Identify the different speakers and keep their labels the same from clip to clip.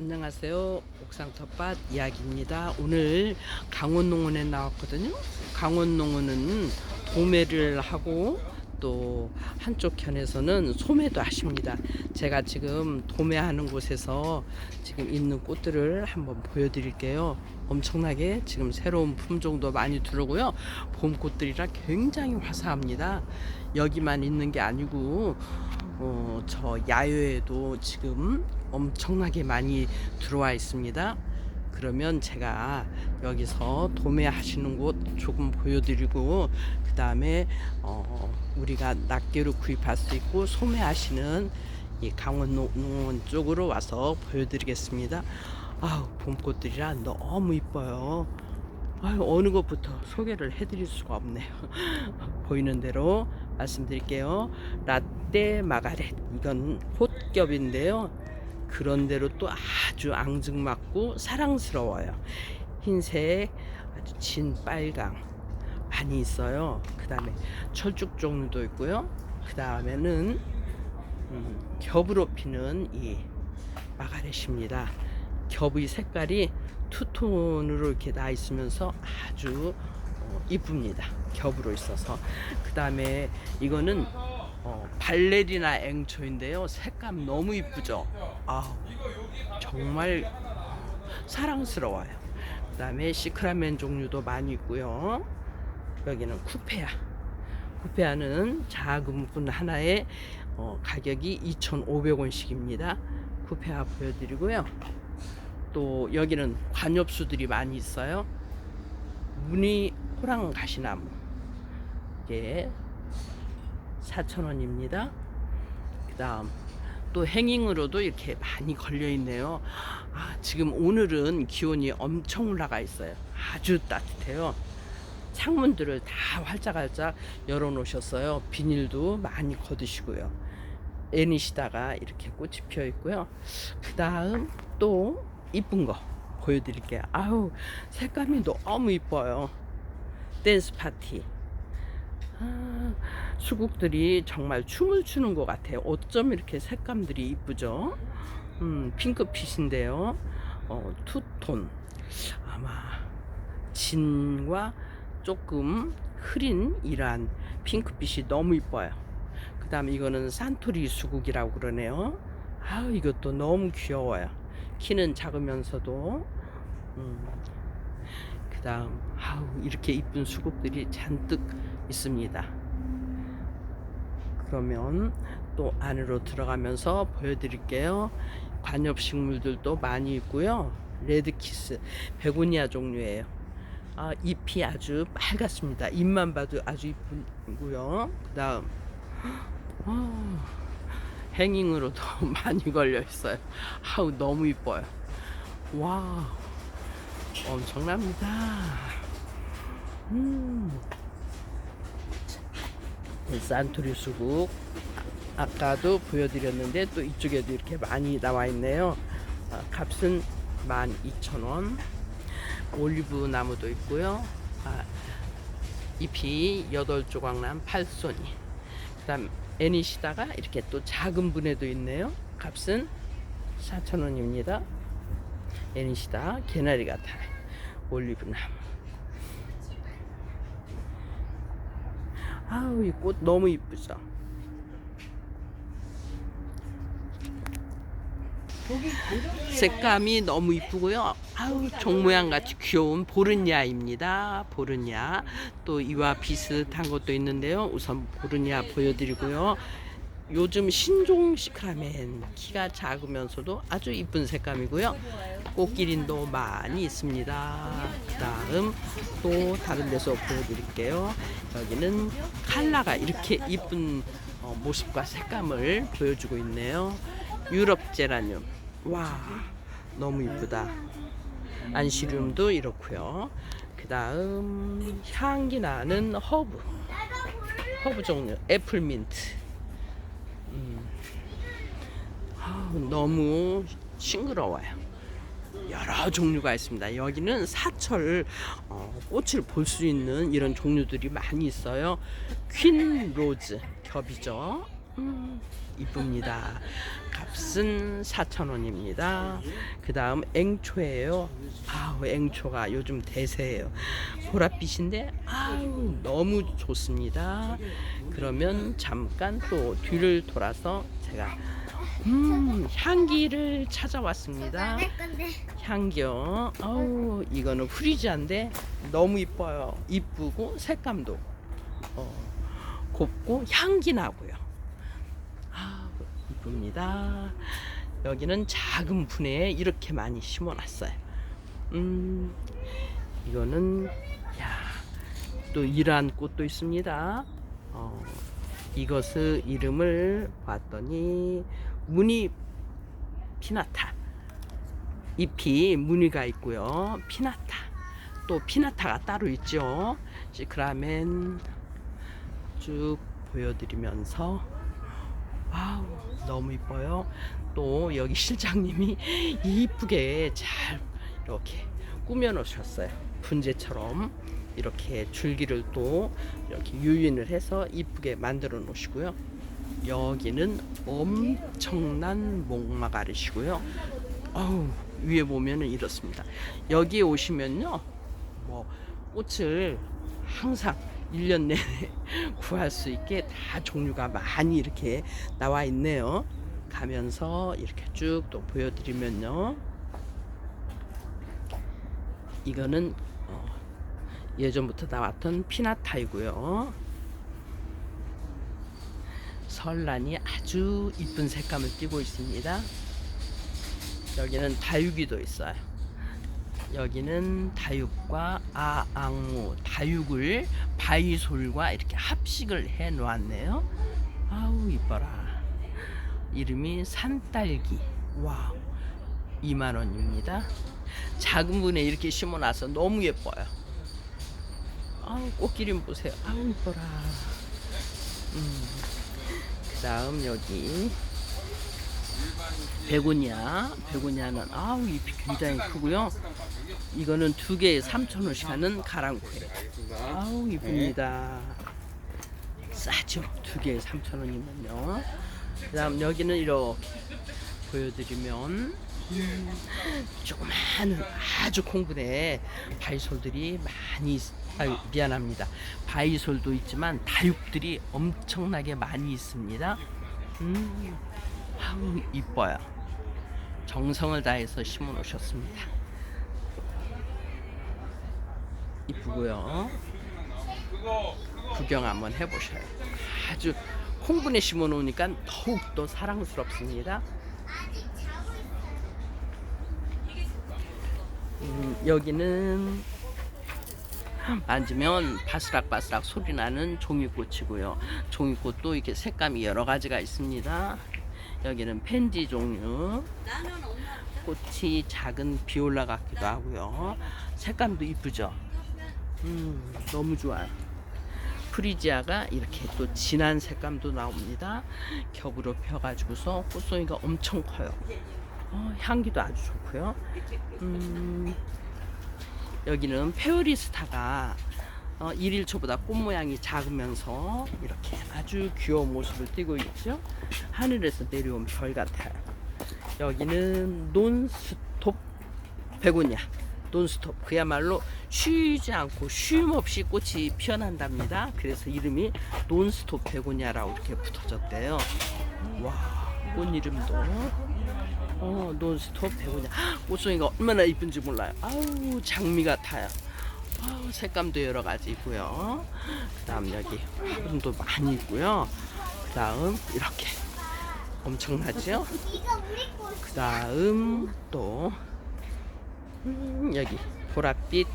Speaker 1: 안녕하세요. 옥상 텃밭 이야기입니다. 오늘 강원농원에 나왔거든요. 강원농원은 도매를 하고 또 한쪽 편에서는 소매도 하십니다. 제가 지금 도매하는 곳에서 지금 있는 꽃들을 한번 보여드릴게요. 엄청나게 지금 새로운 품종도 많이 들어오고요. 봄꽃들이라 굉장히 화사합니다. 여기만 있는 게 아니고 어, 저 야외에도 지금 엄청나게 많이 들어와 있습니다. 그러면 제가 여기서 도매하시는 곳 조금 보여드리고 그 다음에 어, 우리가 낱개로 구입할 수 있고 소매하시는 이 강원 농원 쪽으로 와서 보여드리겠습니다. 아우 봄꽃들이라 너무 이뻐요. 아유 어느 것부터 소개를 해드릴 수가 없네요. 보이는 대로 말씀드릴게요. 라떼 마가렛 이건 꽃겹인데요. 그런대로 또 아주 앙증맞고 사랑스러워요. 흰색 아주 진 빨강 많이 있어요. 그 다음에 철쭉 종류도 있고요. 그 다음에는 음, 겹으로 피는 이 마가렛입니다. 겹의 색깔이 투톤으로 이렇게 나 있으면서 아주 어, 이쁩니다. 겹으로 있어서. 그 다음에 이거는 어, 발레리나 앵초인데요. 색감 너무 이쁘죠? 아 정말 사랑스러워요. 그 다음에 시크라멘 종류도 많이 있고요. 여기는 쿠페아. 쿠페아는 작은 분 하나에 어, 가격이 2,500원씩입니다. 쿠페아 보여드리고요. 또 여기는 관엽수들이 많이 있어요. 무늬 호랑 가시나무. 이게 4,000원입니다. 그 다음 또 행잉으로도 이렇게 많이 걸려 있네요. 아, 지금 오늘은 기온이 엄청 올라가 있어요. 아주 따뜻해요. 창문들을 다 활짝활짝 열어 놓으셨어요. 비닐도 많이 걷으시고요. 애니시다가 이렇게 꽃이 피어 있고요. 그 다음 또 이쁜 거 보여드릴게요. 아우 색감이 너무 이뻐요. 댄스 파티. 아, 수국들이 정말 춤을 추는 것 같아요. 어쩜 이렇게 색감들이 이쁘죠? 음, 핑크빛인데요. 어, 투톤. 아마 진과 조금 흐린 이러한 핑크빛이 너무 이뻐요. 그 다음에 이거는 산토리 수국이라고 그러네요. 아우, 이것도 너무 귀여워요. 키는 작으면서도, 음, 그 다음, 아우, 이렇게 이쁜 수국들이 잔뜩 있습니다. 그러면 또 안으로 들어가면서 보여드릴게요. 관엽식물들도 많이 있고요. 레드키스, 베고니아 종류예요. 아, 잎이 아주 빨갛습니다. 잎만 봐도 아주 이쁘고요. 그 다음, 아, 행잉으로도 많이 걸려 있어요. 아우, 너무 이뻐요. 와, 엄청납니다. 음. 산토리 수국 아까도 보여드렸는데 또 이쪽에도 이렇게 많이 나와 있네요. 아, 값은 12,000원. 올리브 나무도 있고요. 아, 잎이 8조각 난 팔손이. 그 다음 애니시다가 이렇게 또 작은 분에도 있네요. 값은 4,000원입니다. 애니시다 개나리 같아요. 올리브 나무. 아우 이 꽃 너무 이쁘죠. 색감이 너무 이쁘고요. 아우 종 모양 같이 귀여운 보르냐입니다. 보르냐 또 이와 비슷한 것도 있는데요. 우선 보르냐 보여드리고요. 요즘 신종 시크라멘 키가 작으면서도 아주 이쁜 색감이고요. 꽃기린도 많이 있습니다. 그 다음 또 다른 데서 보여드릴게요. 여기는 칼라가 이렇게 이쁜 어, 모습과 색감을 보여주고 있네요. 유럽 제라늄. 와, 너무 이쁘다. 안시륨도 이렇고요. 그 다음 향기 나는 허브. 허브 종류. 애플민트. 음. 아우, 너무 싱그러워요. 여러 종류가 있습니다. 여기는 사철 어, 꽃을 볼 수 있는 이런 종류들이 많이 있어요. 퀸 로즈 겹이죠. 음, 이쁩니다. 값은 4,000원입니다. 그 다음 앵초예요. 아우, 앵초가 요즘 대세예요. 보랏빛인데, 아우, 너무 좋습니다. 그러면 잠깐 또 뒤를 돌아서 제가, 음, 향기를 찾아왔습니다. 향기요. 아우, 이거는 프리지아인데 너무 이뻐요. 이쁘고 색감도 어, 곱고 향기 나고요. 아, 이쁩니다. 여기는 작은 분에 이렇게 많이 심어놨어요. 음, 이거는 야, 또 이러한 꽃도 있습니다. 어, 이것의 이름을 봤더니 무늬 피나타. 잎이 무늬가 있고요. 피나타. 또 피나타가 따로 있죠. 시크라멘 쭉 보여드리면서 와우 너무 이뻐요. 또 여기 실장님이 이쁘게 잘 이렇게 꾸며 놓으셨어요. 분재처럼 이렇게 줄기를 또 이렇게 유인을 해서 이쁘게 만들어 놓으시고요. 여기는 엄청난 목마가르시고요. 어우, 위에 보면은 이렇습니다. 여기에 오시면요, 뭐, 꽃을 항상 1년 내내 구할 수 있게 다 종류가 많이 이렇게 나와 있네요. 가면서 이렇게 쭉 또 보여드리면요. 이거는 어, 예전부터 나왔던 피나타이고요. 설란이 아주 이쁜 색감을 띠고 있습니다. 여기는 다육이도 있어요. 여기는 다육과 아앙무, 다육을 바이솔과 이렇게 합식을 해 놓았네요. 아우 이뻐라. 이름이 산딸기. 와우. 2만 원입니다. 작은 분에 이렇게 심어 놔서 너무 예뻐요. 아우 꽃기름 보세요. 아우 이뻐라. 음. 그다음 여기 베고니아. 베고니아는 아우 잎이 굉장히 크고요. 이거는 두 개에 3,000원씩 하는 가랑코에. 아우 이쁩니다. 싸죠. 두 개에 3,000원이면요. 그 다음 여기는 이렇게 보여드리면 음, 조그마한 아주 콩분에 바이솔들이 많이 있- 아유 미안합니다. 바이솔도 있지만 다육들이 엄청나게 많이 있습니다. 음, 아우 이뻐요. 정성을 다해서 심어 놓으셨습니다. 이쁘고요. 구경 한번 해보셔요. 아주 콩분에 심어 놓으니까 더욱 더 사랑스럽습니다. 여기는 만지면 바스락바스락 소리 나는 종이꽃이고요. 종이꽃도 이렇게 색감이 여러 가지가 있습니다. 여기는 펜지 종류. 꽃이 작은 비올라 같기도 하고요. 색감도 이쁘죠. 음, 너무 좋아요. 프리지아가 이렇게 또 진한 색감도 나옵니다. 겹으로 펴가지고서 꽃송이가 엄청 커요. 어, 향기도 아주 좋고요. 음, 여기는 페어리스타가 어, 1일초보다 꽃 모양이 작으면서 이렇게 아주 귀여운 모습을 띠고 있죠. 하늘에서 내려온 별 같아요. 여기는 논스톱 베고니아. 논스톱. 그야말로 쉬지 않고 쉼 없이 꽃이 피어난답니다. 그래서 이름이 논스톱 베고니아라고 이렇게 붙어졌대요. 와, 꽃 이름도. 어, 논스톱 베고니아. 헉, 꽃송이가 얼마나 이쁜지 몰라요. 아우, 장미 같아요. 아우, 색감도 여러 가지 있고요. 그 다음 여기 화분도 많이 있고요. 그 다음 이렇게 엄청나죠? 그 다음 또 음, 여기 보랏빛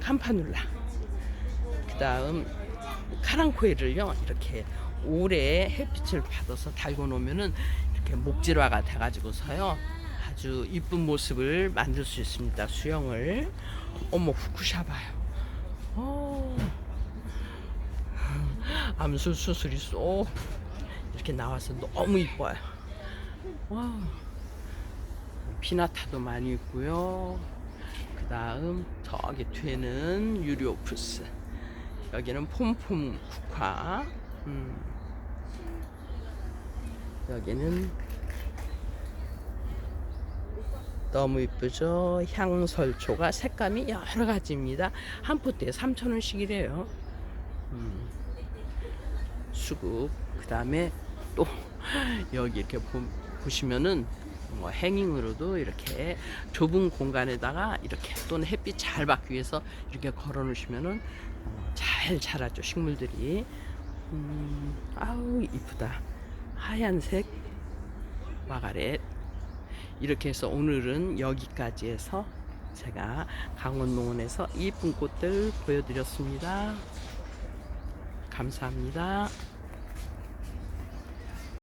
Speaker 1: 캄파눌라 그 다음 카랑코에를요 이렇게 오래 햇빛을 받아서 달고 놓으면은 이렇게 목질화가 돼가지고서요 아주 이쁜 모습을 만들 수 있습니다 수영을 어머 후쿠샤바요 어. 암술 수술이 쏙 이렇게 나와서 너무 이뻐요 와 피나타도 많이 있고요. 그 다음 저기 뒤에는 유리오프스. 여기는 폼폼 국화. 음. 여기는 너무 이쁘죠? 향설초가 색감이 여러 가지입니다. 한 포트에 3,000원씩이래요. 음. 수국, 그 다음에 또 여기 이렇게 보, 보시면은 뭐 행잉으로도 이렇게 좁은 공간에다가 이렇게 또는 햇빛 잘 받기 위해서 이렇게 걸어 놓으시면은 어, 잘 자라죠 식물들이 음, 아우 이쁘다 하얀색 마가렛. 이렇게 해서 오늘은 여기까지 해서 제가 강원 농원에서 이쁜 꽃들 보여드렸습니다. 감사합니다